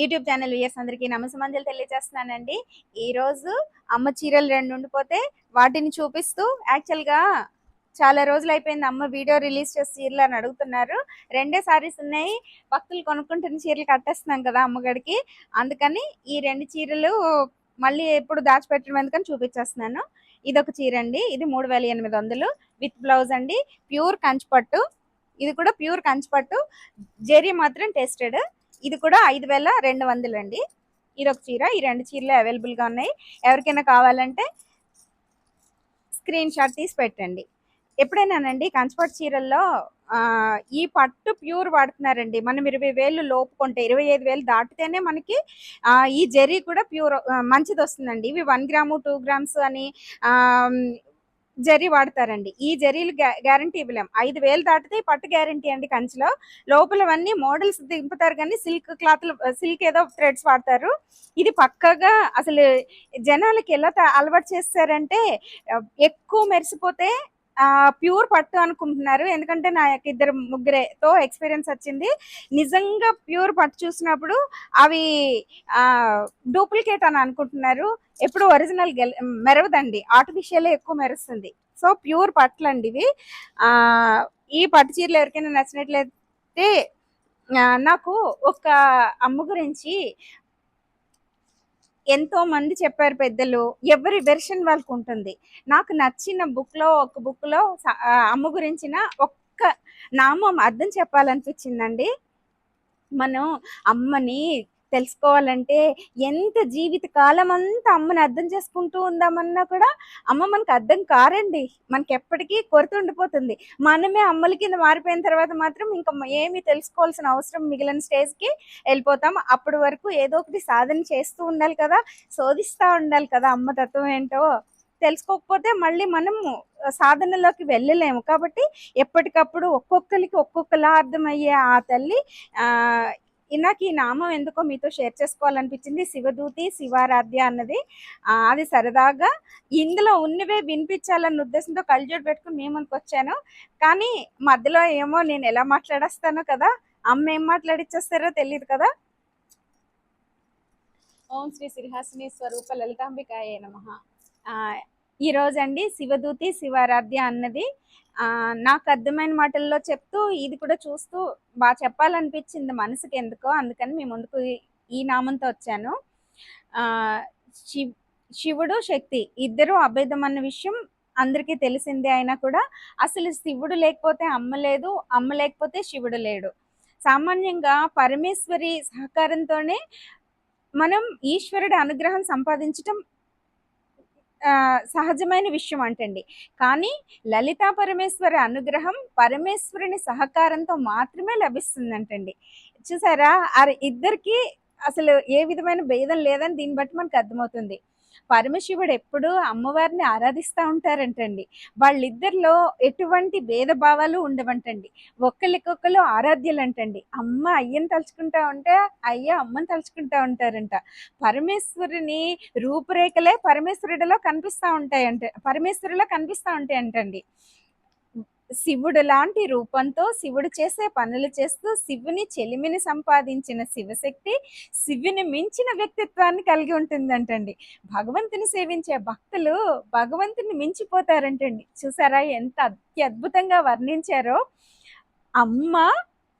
YouTube channel viewers అందరికీ నమస్కారం తెలియజేస్తున్నానండి. ఈ రోజు అమ్మ చీరలు రెండు ఉండిపోతే వాటిని చూపిస్తూ యాక్చువల్గా చాలా రోజులు అయిపోయింది అమ్మ వీడియో రిలీజ్ చేసి చీరలు అని అడుగుతున్నారు. రెండే సారీస్ ఉన్నాయి. భక్తులు కొనుక్కుంటున్న చీరలు కట్టేస్తున్నాం కదా అమ్మగడికి అందుకని ఈ రెండు చీరలు మళ్ళీ ఎప్పుడు దాచిపెట్టడం ఎందుకని చూపించేస్తున్నాను. ఇది ఒక చీర అండి ఇది మూడు వేల ఎనిమిది వందలు. విత్ బ్లౌజ్ అండి. ప్యూర్ కంచిపట్టు. ఇది కూడా ప్యూర్ కంచిపట్టు. జెరీ మాత్రం టెస్టెడ్. ఇది కూడా ఐదు వేల రెండు వందలు అండి ఇది ఒక చీర ఈ రెండు చీరలు అవైలబుల్గా ఉన్నాయి. ఎవరికైనా కావాలంటే స్క్రీన్ షాట్ తీసి పెట్టండి. ఎప్పుడైనానండి కంచిపట్టు చీరల్లో ఆ, ఈ పట్టు ప్యూర్ వాడుతున్నారండి. మనం ఇరవై వేలు లోపుకుంటే ఇరవై ఐదు వేలు దాటితేనే మనకి ఈ జెర్రీ కూడా ప్యూర్ మంచిది వస్తుందండి ఇవి వన్ గ్రాము టూ గ్రామ్స్ అని ఆ, జరీ వాడతారండి. ఈ జరీలు గ్యారంటీ ఇవ్వలేం. ఐదు వేలు దాటితే పట్టు గ్యారంటీ అండి కంచిలో. లోపలవన్నీ మోడల్స్ దింపుతారు కానీ సిల్క్ క్లాత్లు సిల్క్ ఏదో థ్రెడ్స్ వాడతారు. ఇది పక్కగా అసలు జనాలకి ఎలా త- అలవాటు చేస్తారంటే ఎక్కువ మెరిసిపోతే ప్యూర్ పట్టు అనుకుంటున్నారు. ఎందుకంటే నా యొక్క ఇద్దరు ముగ్గురేతో ఎక్స్పీరియన్స్ వచ్చింది. నిజంగా ప్యూర్ పట్టు చూసినప్పుడు అవి డూప్లికేట్ అని అనుకుంటున్నారు. ఎప్పుడు ఒరిజినల్ గెల మెరవదండి. ఆర్టిఫిషియలే ఎక్కువ మెరుస్తుంది. సో ప్యూర్ పట్లు అండి ఇవి ఈ పట్టు చీరలు ఎవరికైనా నచ్చినట్లయితే నాకు ఒక అమ్మ గురించి ఎంతో మంది చెప్పారు పెద్దలు ఎవరి వెర్షన్ వాళ్ళకు ఉంటుంది నాకు నచ్చిన బుక్లో ఒక బుక్లో అమ్మ గురించిన ఒక్క నామం అర్థం చెప్పాలనిపించిందండి. మనం అమ్మని తెలుసుకోవాలంటే ఎంత జీవిత కాలం అంతా అమ్మని అర్థం చేసుకుంటూ ఉందామన్నా కూడా అమ్మ మనకు అర్థం కారండి. మనకి ఎప్పటికీ కొరత ఉండిపోతుంది. మనమే అమ్మల కింద మారిపోయిన తర్వాత మాత్రం ఇంకా ఏమీ తెలుసుకోవాల్సిన అవసరం మిగిలిన స్టేజ్కి వెళ్ళిపోతాం. అప్పటి వరకు ఏదో ఒకటి సాధన చేస్తూ ఉండాలి కదా శోధిస్తూ ఉండాలి కదా అమ్మ తత్వం ఏంటో. తెలుసుకోకపోతే మళ్ళీ మనము సాధనలోకి వెళ్ళలేము. కాబట్టి ఎప్పటికప్పుడు ఒక్కొక్కరికి ఒక్కొక్కలా అర్థమయ్యే ఆ తల్లి నాకు ఈ నామం ఎందుకో మీతో షేర్ చేసుకోవాలనిపించింది. శివదూతి శివారాధ్య అన్నది. అది సరదాగా ఇందులో ఉన్నవే వినిపించాలన్న ఉద్దేశంతో కళ్ళజోడు పెట్టుకుని మీ వచ్చాను. కానీ మధ్యలో ఏమో నేను ఎలా మాట్లాడేస్తానో కదా అమ్మ ఏం మాట్లాడిచ్చేస్తారో తెలియదు కదా. ఓం శ్రీ శ్రీహాసిని స్వరూప లలితాంబికాయ నమ. ఈ అండి శివదూతి శివారాధ్య అన్నది. నాకు అర్థమైన మాటల్లో చెప్తూ ఇది కూడా చూస్తూ బాగా చెప్పాలనిపించింది మనసుకి ఎందుకో అందుకని మీ ముందుకు ఈ- నామంతో వచ్చాను. శివ్ శివుడు శక్తి ఇద్దరు అభేదం అన్న విషయం అందరికీ తెలిసిందే అయినా కూడా అసలు శివుడు లేకపోతే అమ్మ లేదు అమ్మ లేకపోతే శివుడు లేడు. సామాన్యంగా పరమేశ్వరి సహకారంతోనే మనం ఈశ్వరుడి అనుగ్రహం సంపాదించటం సహజమైన విషయం అంటండి. కానీ లలితా పరమేశ్వరి అనుగ్రహం పరమేశ్వరుని సహకారంతో మాత్రమే లభిస్తుందంటండి. చూసారా? ఆ ఇద్దరికి అసలు ఏ విధమైన భేదం లేదని దీన్ని బట్టి మనకు అర్థమవుతుంది. పరమశివుడు ఎప్పుడూ అమ్మవారిని ఆరాధిస్తూ ఉంటారంటండి. వాళ్ళిద్దరిలో ఎటువంటి భేదభావాలు ఉండవంటండి. ఒక్కరికొకరు ఆరాధ్యలు అంటండి అమ్మ అయ్యని తలుచుకుంటా ఉంటే అయ్య అమ్మని తలుచుకుంటా ఉంటారంట. పరమేశ్వరుని రూపురేఖలే పరమేశ్వరుడిలో కనిపిస్తూ ఉంటాయంట పరమేశ్వరులో కనిపిస్తూ ఉంటాయంటండి. శివుడు లాంటి రూపంతో శివుడు చేసే పనులు చేస్తూ శివుని చెలిమిని సంపాదించిన శివశక్తి శివుని మించిన వ్యక్తిత్వాన్ని కలిగి ఉంటుందంటండి. భగవంతుని సేవించే భక్తులు భగవంతుని మించిపోతారంటండి. చూసారా ఎంత అత్యద్భుతంగా వర్ణించారో. అమ్మ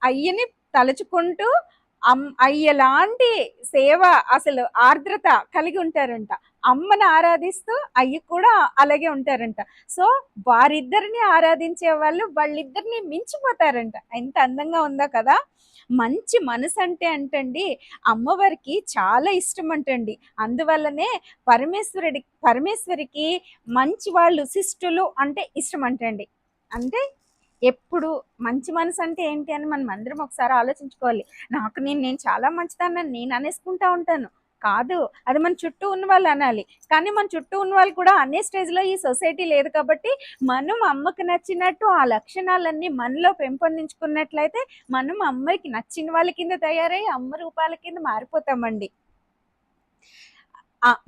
అయ్యని తలుచుకుంటూ అమ్ అయ్యలాంటి సేవ అసలు ఆర్ద్రత కలిగి ఉంటారంట. అమ్మని ఆరాధిస్తూ అయ్య కూడా అలాగే ఉంటారంట. సో వారిద్దరిని ఆరాధించే వాళ్ళు వాళ్ళిద్దరిని మించిపోతారంట. ఎంత అందంగా ఉందో కదా! మంచి మనసు అంటే అంటండి అమ్మవారికి చాలా ఇష్టం అంటండి. అందువల్లనే పరమేశ్వరుడి పరమేశ్వరికి మంచి వాళ్ళు శిష్టులు అంటే ఇష్టం అంటండి. అంటే ఎప్పుడు మంచి మనసు అంటే ఏంటి అని మనం అందరం ఒకసారి ఆలోచించుకోవాలి. నాకు నేను నేను చాలా మంచిదాన్ని నేను అనేసుకుంటా ఉంటాను. కాదు. అది మన చుట్టూ ఉన్న వాళ్ళు అనాలి. కానీ మన చుట్టూ ఉన్న వాళ్ళు కూడా అనే స్టేజ్లో ఈ సొసైటీ లేదు కాబట్టి మనం అమ్మకి నచ్చినట్టు ఆ లక్షణాలన్నీ మనలో పెంపొందించుకున్నట్లయితే మనం అమ్మాయికి నచ్చిన వాళ్ళ కింద తయారై అమ్మ రూపాల కింద మారిపోతామండి.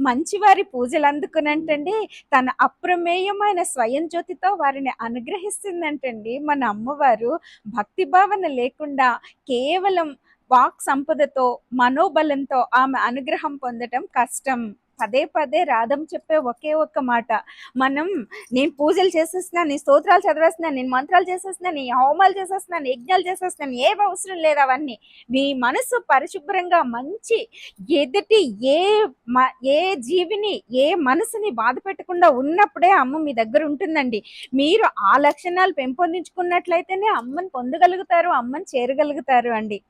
మంచి మంచివారి పూజలు అందుకునంటండి తన అప్రమేయమైన స్వయం జ్యోతితో వారిని అనుగ్రహిస్తుందంటండి మన అమ్మవారు. భక్తి భావన లేకుండా కేవలం వాక్ సంపదతో మనోబలంతో ఆమె అనుగ్రహం పొందటం కష్టం. పదే పదే రాధం చెప్పే ఒకే ఒక్క మాట. మనం నేను పూజలు చేసేస్తున్నాను నేను స్తోత్రాలు చదివేస్తున్నాను నేను మంత్రాలు చేసేస్తున్నాను నేను హోమాలు చేసేస్తున్నాను యజ్ఞాలు చేసేస్తున్నాను ఏ అవసరం లేదు అవన్నీ. మీ మనసు పరిశుభ్రంగా మంచి ఎదుటి ఏ మ- ఏ జీవిని ఏ మనసుని బాధ పెట్టకుండా ఉన్నప్పుడే అమ్మ మీ దగ్గర ఉంటుందండి. మీరు ఆ లక్షణాలు పెంపొందించుకున్నట్లయితేనే అమ్మని పొందగలుగుతారు అమ్మని చేరగలుగుతారు అండి.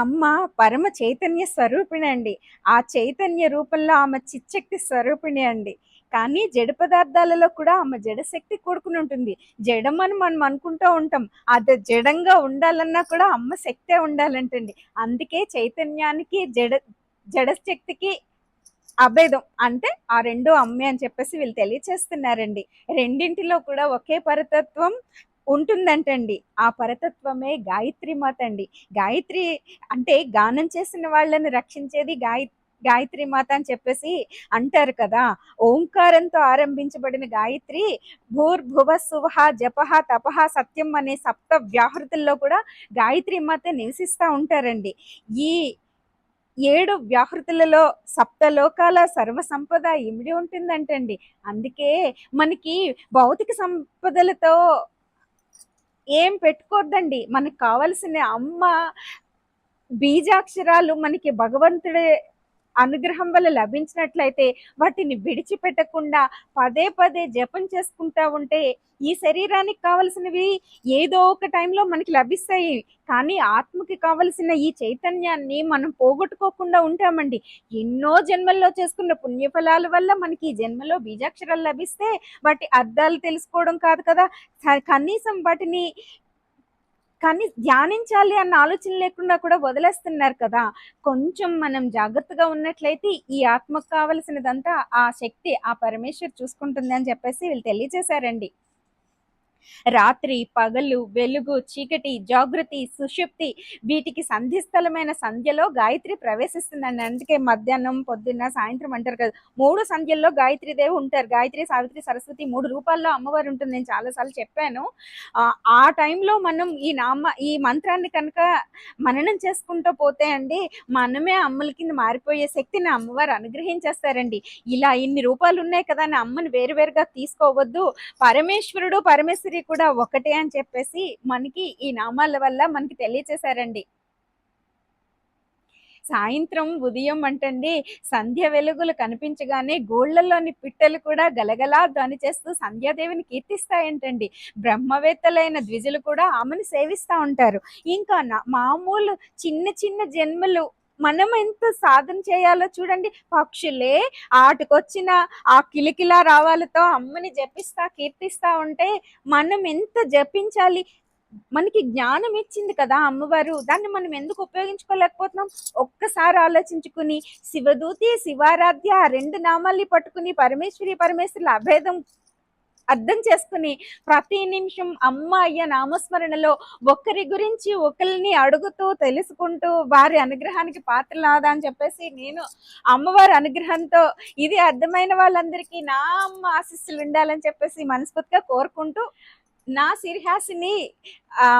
అమ్మ పరమ చైతన్య స్వరూపిణి అండి. ఆ చైతన్య రూపంలో ఆమె చిచ్చక్తి స్వరూపిణి అండి. కానీ జడ పదార్థాలలో కూడా ఆమె జడశక్తి కూడుకుని ఉంటుంది. జడమని మనం అనుకుంటూ ఉంటాం. అది జడంగా ఉండాలన్నా కూడా అమ్మ శక్తే ఉండాలంటండి. అందుకే చైతన్యానికి జడ జడశక్తికి అభేదం. అంటే ఆ రెండు అమ్మే అని చెప్పేసి వీళ్ళు తెలియచేస్తున్నారండి. రెండింటిలో కూడా ఒకే పరతత్వం ఉంటుందంటండి. ఆ పరతత్వమే గాయత్రి మాత అండి గాయత్రి అంటే గానం చేసిన వాళ్ళని రక్షించేది గాయ గాయత్రి మాత అని చెప్పేసి అంటారు కదా. ఓంకారంతో ఆరంభించబడిన గాయత్రి భూర్భువ సువహ జపహ తపహ సత్యం అనే సప్త వ్యాహృతుల్లో కూడా గాయత్రి మాత నివసిస్తూ ఉంటారండి. ఈ ఏడు వ్యాహృతులలో సప్తలోకాల సర్వ సంపద ఇమిడి ఉంటుందంటండి. అందుకే మనకి భౌతిక సంపదలతో ఏం పెట్టుకోవద్దండి మనకు కావలసిన అమ్మ బీజాక్షరాలు మనకి భగవంతుడే అనుగ్రహం వల్ల లభించినట్లయితే వాటిని విడిచిపెట్టకుండా పదే పదే జపం చేసుకుంటా ఉంటే ఈ శరీరానికి కావలసినవి ఏదో ఒక టైంలో మనకి లభిస్తాయి. కానీ ఆత్మకి కావలసిన ఈ చైతన్యాన్ని మనం పోగొట్టుకోకుండా ఉంటామండి. ఎన్నో జన్మల్లో చేసుకున్న పుణ్యఫలాల వల్ల మనకి ఈ జన్మలో బీజాక్షరాలు లభిస్తే వాటి అర్థాలు తెలుసుకోవడం కాదు కదా. కనీసం వాటిని కానీ ధ్యానించాలి అన్న ఆలోచన లేకుండా కూడా వదిలేస్తున్నారు కదా. కొంచెం మనం జాగ్రత్తగా ఉన్నట్లయితే ఈ ఆత్మకు కావలసినదంతా ఆ శక్తి ఆ పరమేశ్వర్ చూసుకుంటుంది అని చెప్పేసి వీళ్ళు తెలియజేశారండి. రాత్రి పగలు వెలుగు చీకటి జాగృతి సుషుప్తి వీటికి సంధిస్థలమైన సంధ్యలో గాయత్రి ప్రవేశిస్తుందండి. అందుకే మధ్యాహ్నం పొద్దున్న సాయంత్రం అంటారు కదా. మూడు సంధ్యల్లో గాయత్రి దేవి ఉంటారు. గాయత్రి సావిత్రి సరస్వతి మూడు రూపాల్లో అమ్మవారు ఉంటుంది. నేను చాలాసార్లు చెప్పాను. ఆ, టైంలో మనం ఈ నామ ఈ మంత్రాన్ని కనుక మననం చేసుకుంటూ పోతే అండి మనమే అమ్మల కింద మారిపోయే శక్తిని అమ్మవారు అనుగ్రహించేస్తారండి. ఇలా ఇన్ని రూపాలు ఉన్నాయి కదా అని అమ్మని వేరువేరుగా తీసుకోవద్దు. పరమేశ్వరుడు పరమేశ్వరు కూడా ఒకటే అని చెప్పేసి మనకి ఈ నామాల వల్ల మనకి తెలియచేశారండి. సాయంత్రం ఉదయం అంటండి సంధ్య వెలుగులు కనిపించగానే గోళ్ళలోని పిట్టలు కూడా గలగలా ధ్వని చేస్తూ సంధ్యాదేవిని కీర్తిస్తాయంటండి. బ్రహ్మవేత్తలైన ద్విజులు కూడా ఆమెను సేవిస్తూ ఉంటారు. ఇంకా మామూలు చిన్న చిన్న జన్మలు మనం ఎంత సాధన చేయాలో చూడండి. పక్షులే ఆటకొచ్చిన ఆ కిలకిలా రావాలతో అమ్మని జపిస్తా కీర్తిస్తా ఉంటే మనం ఎంత జపించాలి? మనకి జ్ఞానం ఇచ్చింది కదా అమ్మవారు. దాన్ని మనం ఎందుకు ఉపయోగించుకోలేకపోతున్నాం? ఒక్కసారి ఆలోచించుకుని శివదూతి శివారాధ్య ఆ రెండు నామాల్ని పట్టుకుని పరమేశ్వరి పరమేశ్వరుల అభేదం అర్థం చేసుకుని ప్రతి నిమిషం అమ్మ అయ్య నామస్మరణలో ఒకరి గురించి ఒకరిని అడుగుతూ తెలుసుకుంటూ వారి అనుగ్రహానికి పాత్రలాదా అని చెప్పేసి నేను అమ్మవారి అనుగ్రహంతో ఇది అర్థమైన వాళ్ళందరికీ నా అమ్మ ఆశీస్సులు ఉండాలని చెప్పేసి మనస్ఫూర్తిగా కోరుకుంటూ నా సిరిహాసిని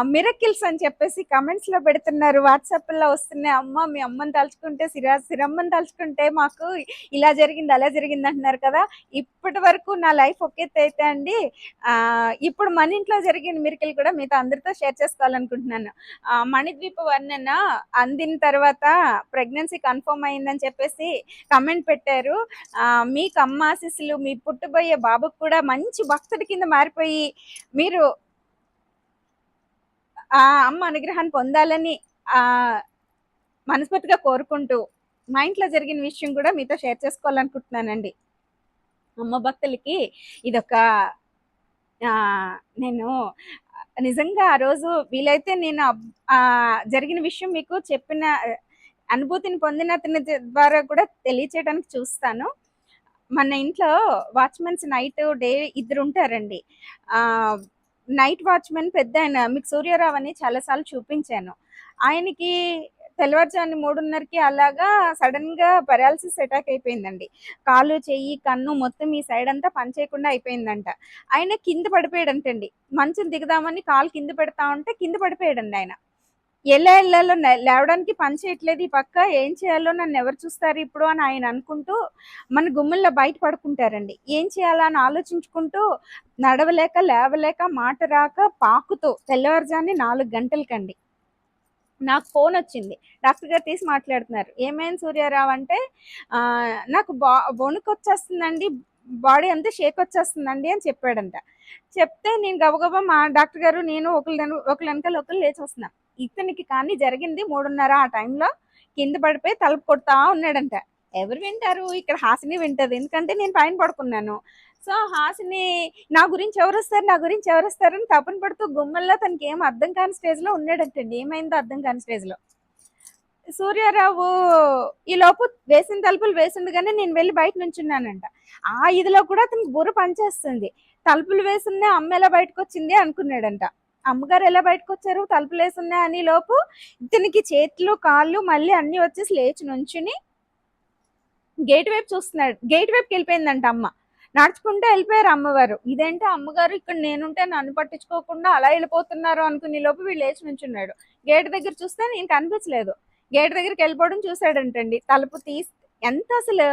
మిరకిల్స్ అని చెప్పేసి కమెంట్స్లో పెడుతున్నారు. వాట్సాప్లో వస్తున్నాయి. అమ్మ మీ అమ్మని తలుచుకుంటే సిరా సిరమ్మని తలుచుకుంటే మాకు ఇలా జరిగింది అలా జరిగింది అంటున్నారు కదా. ఇప్పటి వరకు నా లైఫ్ ఒకే అయితే అండి. ఆ ఇప్పుడు మన ఇంట్లో జరిగిన మిరకిల్ కూడా మీతో అందరితో షేర్ చేసుకోవాలనుకుంటున్నాను. ఆ, మణిద్వీప వర్ణన అందిన తర్వాత ప్రెగ్నెన్సీ కన్ఫర్మ్ అయిందని చెప్పేసి కమెంట్ పెట్టారు. ఆ, మీకు అమ్మ ఆశీస్సులు మీ పుట్టబోయే బాబుకు కూడా మంచి భక్తుడి కింద మారిపోయి మీరు ఆ అమ్మ అనుగ్రహాన్ని పొందాలని ఆ మనస్ఫూర్తిగా కోరుకుంటూ మా ఇంట్లో జరిగిన విషయం కూడా మీతో షేర్ చేసుకోవాలనుకుంటున్నానండి. అమ్మ భక్తులకి ఇదొక నేను నిజంగా ఆ రోజు వీలైతే నేను ఆ జరిగిన విషయం మీకు చెప్పిన అనుభూతిని పొందిన అతని ద్వారా కూడా తెలియచేయడానికి చూస్తాను. మన ఇంట్లో వాచ్మెన్స్ నైట్ డే ఇద్దరు ఉంటారండి. ఆ నైట్ వాచ్మెన్ పెద్ద ఆయన మీకు సూర్యరావు అని చాలాసార్లు చూపించాను. ఆయనకి తెల్లవారుజామున మూడున్నరకి అలాగా సడన్గా పెరాలసిస్ అటాక్ అయిపోయిందండి. కాలు చెయ్యి కన్ను మొత్తం ఈ సైడ్ అంతా పనిచేయకుండా అయిపోయిందంట. ఆయన కింద పడిపోయాడంటండి. మంచం దిగుదామని కాలు కింద పెడతా ఉంటే కింద పడిపోయాడండి ఆయన. ఎలా వెళ్ళాలో లేవడానికి పని చేయట్లేదు ఈ పక్క. ఏం చేయాలో నన్ను ఎవరు చూస్తారు ఇప్పుడు అని ఆయన అనుకుంటూ మన గుమ్ముల్లో బయట పడుకుంటారండి. ఏం చేయాలా అని ఆలోచించుకుంటూ నడవలేక లేవలేక మాట రాక పాకుతూ తెల్లవారుజాని నాలుగు గంటలకండి. నాకు ఫోన్ వచ్చింది. డాక్టర్ గారు తీసి మాట్లాడుతున్నారు. ఏమైంది సూర్యారావు అంటే నాకు బా వణుకు వచ్చేస్తుందండి బాడీ అంతా షేక్ వచ్చేస్తుందండి అని చెప్పాడంట. చెప్తే నేను గబగబా మా డాక్టర్ గారు నేను ఒకళ్ళు ఒకళ్ళు వెనకాల ఒకళ్ళు లేచి వస్తున్నాను ఇతనికి కానీ జరిగింది మూడున్నర ఆ టైంలో కింద పడిపోయి తలుపు కొడతా ఉన్నాడంట. ఎవరు వింటారు? ఇక్కడ హాసిని వింటది. ఎందుకంటే నేను పైన పడుకున్నాను. సో హాసిని నా గురించి ఎవరు వస్తారు? నా గురించి ఎవరు వస్తారు? అని తపన పడుతూ గుమ్మల్లో తనకి ఏం అర్థం కాని స్టేజ్లో ఉన్నాడంటండి. ఏమైందో అర్థం కాని స్టేజ్లో. సూర్యారావు ఈ లోపు వేసిన తలుపులు వేసిండగానే నేను వెళ్ళి బయట నుంచున్నానంట. ఆ ఇదిలో కూడా అతనికి బుర్ర పనిచేస్తుంది. తలుపులు వేసున్నా అమ్మ ఎలా బయటకు వచ్చింది అనుకున్నాడంట. అమ్మగారు ఎలా బయటకు వచ్చారు తలుపులు అని లోపు? ఇతనికి చేతులు కాళ్ళు మళ్ళీ అన్ని వచ్చేసి లేచి నుంచుని గేట్ వైపు చూస్తున్నాడు. గేట్ వైపుకి వెళ్ళిపోయిందంట అమ్మ. నడుచుకుంటూ వెళ్ళిపోయారు అమ్మవారు. ఇదేంటి అమ్మగారు ఇక్కడ నేనుంటే నన్ను పట్టించుకోకుండా అలా వెళ్ళిపోతున్నారు అనుకునే లోపు వీళ్ళు లేచి నుంచున్నాడు. గేట్ దగ్గర చూస్తే నేను కనిపించలేదు. గేట్ దగ్గరికి వెళ్ళిపోవడం చూసాడంటండి తలుపు తీసి ఎంత అసలు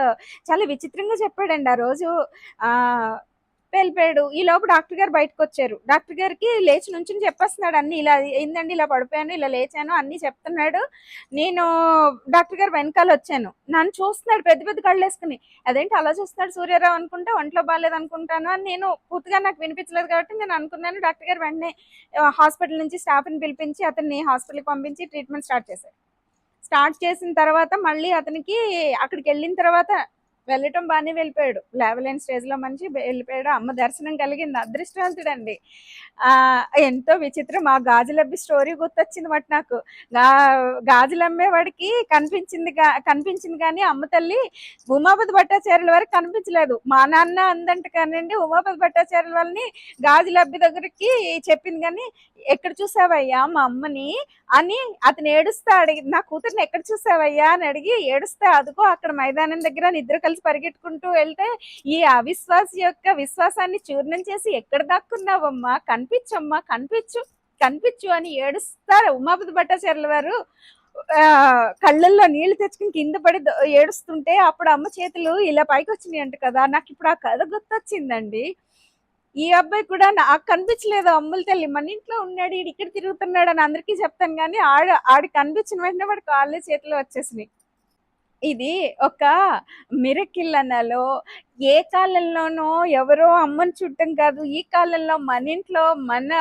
చాలా విచిత్రంగా చెప్పాడండి ఆ రోజు. ఆ వెళ్ళిపోయాడు. ఈ లోపు డాక్టర్ గారు బయటకు వచ్చారు. డాక్టర్ గారికి లేచి నుంచి చెప్పేస్తున్నాడు అన్ని. ఇలా ఏందండి? ఇలా పడిపోయాను ఇలా లేచాను అన్ని చెప్తున్నాడు. నేను డాక్టర్ గారు వెనకాల వచ్చాను. నన్ను చూస్తున్నాడు పెద్ద పెద్ద కళ్ళు వేసుకుని అదేంటి అలా చూస్తున్నాడు సూర్యారావు అనుకుంటే? ఒంట్లో బాగాలేదు అనుకుంటాను? అని నేను పూర్తిగా నాకు వినిపించలేదు కాబట్టి నేను అనుకున్నాను. డాక్టర్ గారు వెంటనే హాస్పిటల్ నుంచి స్టాఫ్ని పిలిపించి అతన్ని హాస్పిటల్కి పంపించి ట్రీట్మెంట్ స్టార్ట్ చేశారు. స్టార్ట్ చేసిన తర్వాత మళ్ళీ అతనికి అక్కడికి వెళ్ళిన తర్వాత వెళ్ళటం బాగానే వెళ్ళిపోయాడు. లేవలేని స్టేజ్లో మంచి వెళ్ళిపోయాడు. అమ్మ దర్శనం కలిగింది. అదృష్టవంతుడండి. ఆ, ఎంతో విచిత్రం. ఆ గాజులబ్బి స్టోరీ గుర్తొచ్చింది బట్ నాకు. గా గాజులు అమ్మేవాడికి కనిపించింది కనిపించింది కానీ అమ్మ తల్లి ఉమాపతి భట్టాచార్యుల వరకు కనిపించలేదు. మా నాన్న అందంట కానివ్వండి ఉమాపతి భట్టాచార్యుల వాళ్ళని గాజులబ్బి దగ్గరికి చెప్పింది కానీ ఎక్కడ చూసావయ్యా మా అమ్మని? అని అతను ఏడుస్తా అడిగి నా కూతుర్ని ఎక్కడ చూసావయ్యా? అని అడిగి ఏడుస్తా అదుగో అక్కడ మైదానం దగ్గర నిద్ర కలిసి పరిగెట్టుకుంటూ వెళ్తే ఈ అవిశ్వాస యొక్క విశ్వాసాన్ని చూర్ణం చేసి ఎక్కడ దాక్కున్నావమ్మా? కనిపించమ్మా? కనిపించు కనిపించు అని ఏడుస్తారు ఉమాపతి భట్టాచార్యుల వారు ఆ, కళ్ళల్లో నీళ్ళు తెచ్చుకుని కింద పడి ఏడుస్తుంటే అప్పుడు అమ్మ చేతులు ఇలా పైకి వచ్చినాయి అంట కదా నాకు ఇప్పుడు ఆ కథ గుర్తొచ్చిందండి. ఈ అబ్బాయి కూడా నాకు కనిపించలేదు అమ్ముల తల్లి. మన ఇంట్లో ఉన్నాడు ఈడు ఇక్కడ తిరుగుతున్నాడు అని అందరికీ చెప్తాను కానీ ఆడ ఆడికి కనిపించిన వెంటనే వాడు కాళ్ళు చేతిలో వచ్చేసినాయి. ఇది ఒక మిరకిల్ అనాలో ఏ కాలంలోనో ఎవరో అమ్మని చుట్టం కాదు. ఈ కాలంలో మన ఇంట్లో మన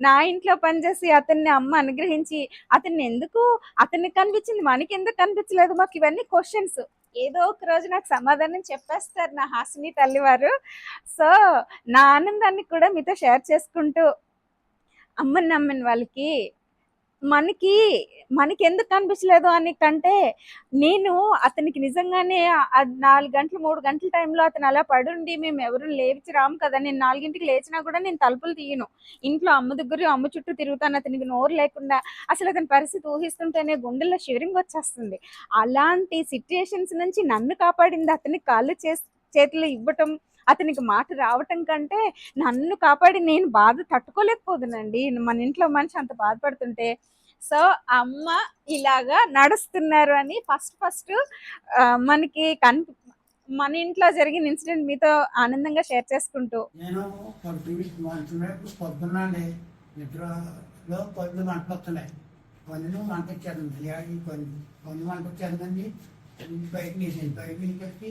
నా ఇంట్లో పనిచేసి అతన్ని అమ్మ అనుగ్రహించి అతన్ని ఎందుకు అతనికి కనిపించింది మనకి ఎందుకు కనిపించలేదు మాకు ఇవన్నీ క్వశ్చన్స్ ఏదో ఒక రోజు నాకు సమాధానం చెప్పేస్తారు నా హాసిని తల్లివారు. సో నా ఆనందాన్ని కూడా మీతో షేర్ చేసుకుంటూ అమ్మని నమ్మని వాళ్ళకి మనకి మనకి ఎందుకు కనిపించలేదు అని కంటే నేను అతనికి నిజంగానే నాలుగు గంటలు మూడు గంటల టైంలో అతను అలా పడుండి మేము ఎవరు లేచి రాము కదా నేను నాలుగింటికి లేచినా కూడా నేను తలుపులు తీయను. ఇంట్లో అమ్మ దగ్గర అమ్మ చుట్టూ తిరుగుతాను అతనికి నోరు లేకుండా. అసలు అతని పరిస్థితి ఊహిస్తుంటేనే గుండెల్లో షివరింగ్ వచ్చేస్తుంది. అలాంటి సిచ్యుయేషన్స్ నుంచి నన్ను కాపాడింది అతని కాళ్ళు చేసి చేతులు ఇవ్వటం అతనికి మాట రావటం కంటే నన్ను కాపాడి నేను బాధ తట్టుకోలేకపోతున్నానండి మన ఇంట్లో మనిషి అంత బాధపడుతుంటే. సో అమ్మ ఇలాగా నడుస్తున్నారు అని ఫస్ట్ ఫస్ట్ మనకి కన్ మన ఇంట్లో జరిగిన ఇన్సిడెంట్ మీతో ఆనందంగా షేర్ చేసుకుంటూ. నేను పొద్దున్న పొద్దున్నండి నిద్రలో పళ్ళు మంట వస్తున్నాయి పళ్ళు మంట వచ్చాను ఈ పళ్ళు పళ్ళు బయట తీసేది బయట తీసేసి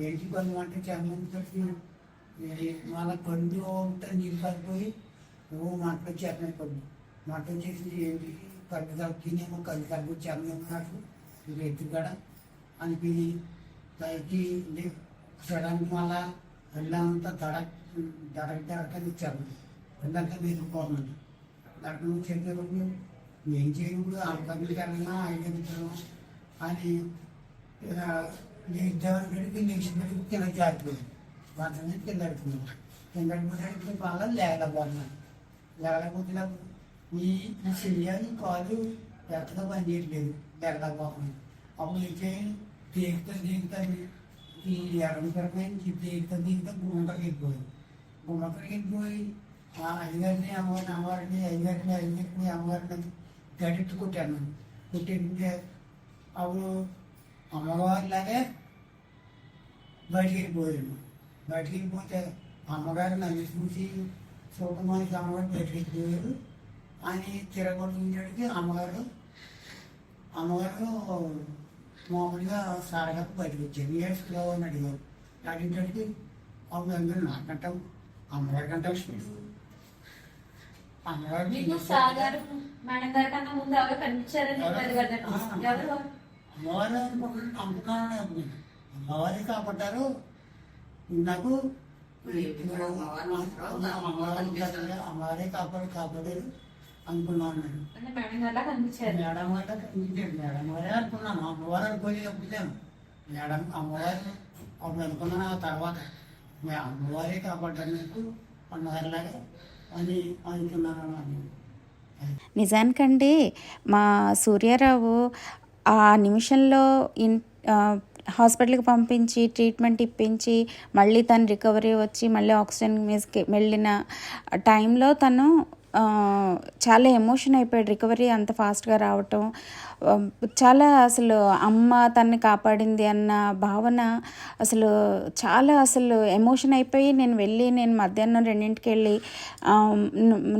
ఏంటి పని అంటే వచ్చాను చెప్పి పండు పళ్ళు ఉంటే నీళ్ళు పడిపోయి నువ్వు మంట వచ్చేస్తున్నాయి పండు మంట చేసి ఏంటి? కళ్ళు కలిపినేమో కళ్ళు కలిపి వచ్చాను నాకు ఇది ఎత్తుగడ అనిపించి పైకి సడన్ మళ్ళా వెళ్ళామంతా దడక్ దడక్ దడకని ఇచ్చారు వెళ్ళాక మీరు పోతున్నాను దడక నుంచి చెప్పేటప్పుడు ఏం చేయకూడదు ఆ పనులకి వెళ్ళినా ఐదు అని కింద జారిపోయింది వంట నుంచి కింద అడుగుతున్నాను కింద అడుగుతుంటే మళ్ళీ లేకపోతున్నాను లేకపోతే నాకు ఈ ఈ చెయ్యాలి కాలు ఎక్కడ పని చేయట్లేదు లేకపోతున్నాను అప్పుడు ఏం చేయాలి తీగుతా తీగుతుంది ఈ ఎడమ తరపు తీగుతా తీగుతా గుమ్మకరికి వెళ్ళిపోయింది గుమ్మకరికి వెళ్ళిపోయి ఆ అయ్యగారిని అమ్మవారిని అమ్మవారిని అయ్యగారిని అయ్యగారిని అమ్మవారిని గడిచి కుట్టాను కుట్టింటే అప్పుడు అమ్మవారిలాగే బయటికి వెళ్ళిపోయాను బయటికి వెళ్ళిపోతే అమ్మగారు నన్ను చూసి చూడడానికి అమ్మగారు బయటికి వెళ్ళిపోయారు అని తిరగొట్టించడానికి అమ్మగారు అమ్మగారు మామూలుగా సారగారు బయటకు వచ్చారు ఏ స్లో అని అడిగారు అడిగేటడికి అందరూ నాకంటాం అమ్మగారి కంటే అమ్మగారు మీకు సాగారు మేడం గారి కన్నా ముందు ఎవరు కనిపించారని చెప్పారు కదా ఎవరు అమ్మవారు అమ్మకాన్ని అమ్మవారి కాపాడారు నాకు అమ్మవారి కాపాడు కాపాడారు అనుకున్నాను నేను. అంటే మేడం కనిపించారు మేడం వల్ల కనిపించాడు మేడం వారే అనుకున్నాను. అమ్మవారు అనుకోలేదు చెప్తాను మేడం అమ్మవారు అప్పుడు అనుకున్నాను. ఆ తర్వాత మీ అమ్మవారే కాపాడారు నాకు. అమ్మవారిలాగా అని అనుకున్నాను అని నిజానికండి మా సూర్యారావు ఆ నిమిషంలో ఇన్ హాస్పిటల్కి పంపించి ట్రీట్మెంట్ ఇప్పించి మళ్ళీ తను రికవరీ వచ్చి మళ్ళీ ఆక్సిజన్ మీదకి వెళ్ళిన టైంలో తను చాలా ఎమోషన్ అయిపోయాడు. రికవరీ అంత ఫాస్ట్గా రావటం చాలా అసలు అమ్మ తన్ని కాపాడింది అన్న భావన అసలు చాలా అసలు ఎమోషన్ అయిపోయి నేను వెళ్ళి నేను మధ్యాహ్నం రెండింటికి వెళ్ళి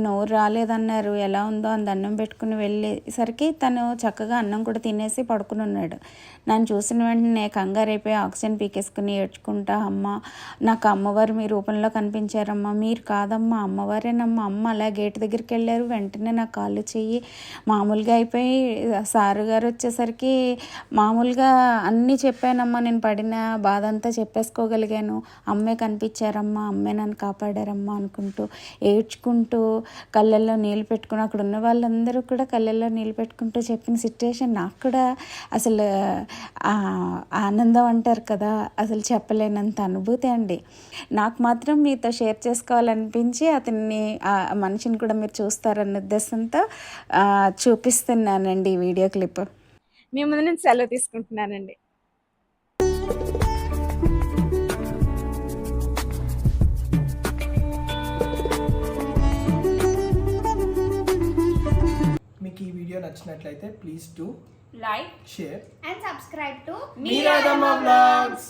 నోరు రాలేదన్నారు. ఎలా ఉందో అని దండం పెట్టుకుని వెళ్ళేసరికి తను చక్కగా అన్నం కూడా తినేసి పడుకుని ఉన్నాడు. నన్ను చూసిన వెంటనే కంగారు అయిపోయి ఆక్సిజన్ పీకేసుకుని ఏడ్చుకుంటా అమ్మ నాకు అమ్మవారు మీ రూపంలో కనిపించారమ్మా. మీరు కాదమ్మా అమ్మవారేనమ్మా. అమ్మ అలా గేట్ దగ్గరికి వెళ్ళారు. వెంటనే నా కాళ్ళు చెయ్యి. మామూలుగా అయిపోయి సార్ గారు వచ్చేసరికి మామూలుగా అన్నీ చెప్పానమ్మా నేను పడిన బాధ అంతా చెప్పేసుకోగలిగాను. అమ్మే కనిపించారమ్మా అమ్మే నన్ను కాపాడారమ్మా అనుకుంటూ ఏడ్చుకుంటూ కళ్ళల్లో నీళ్ళు పెట్టుకుని అక్కడ ఉన్న వాళ్ళందరూ కూడా కళ్ళల్లో నీళ్ళు పెట్టుకుంటూ చెప్పిన సిచ్యువేషన్ నాకు కూడా అసలు ఆనందం అంటారు కదా అసలు చెప్పలేనంత అనుభూతి అండి. నాకు మాత్రం మీతో షేర్ చేసుకోవాలనిపించి అతన్ని ఆ మనిషిని కూడా మీరు చూస్తారన్న ఉద్దేశంతో చూపిస్తున్నానండి ఈ వీడియో క్లిప్ మీ ముందు నుంచి సెలవు తీసుకుంటున్నానండి. మీకు ఈ వీడియో నచ్చినట్లయితే please to like share and subscribe to Meeradamma blogs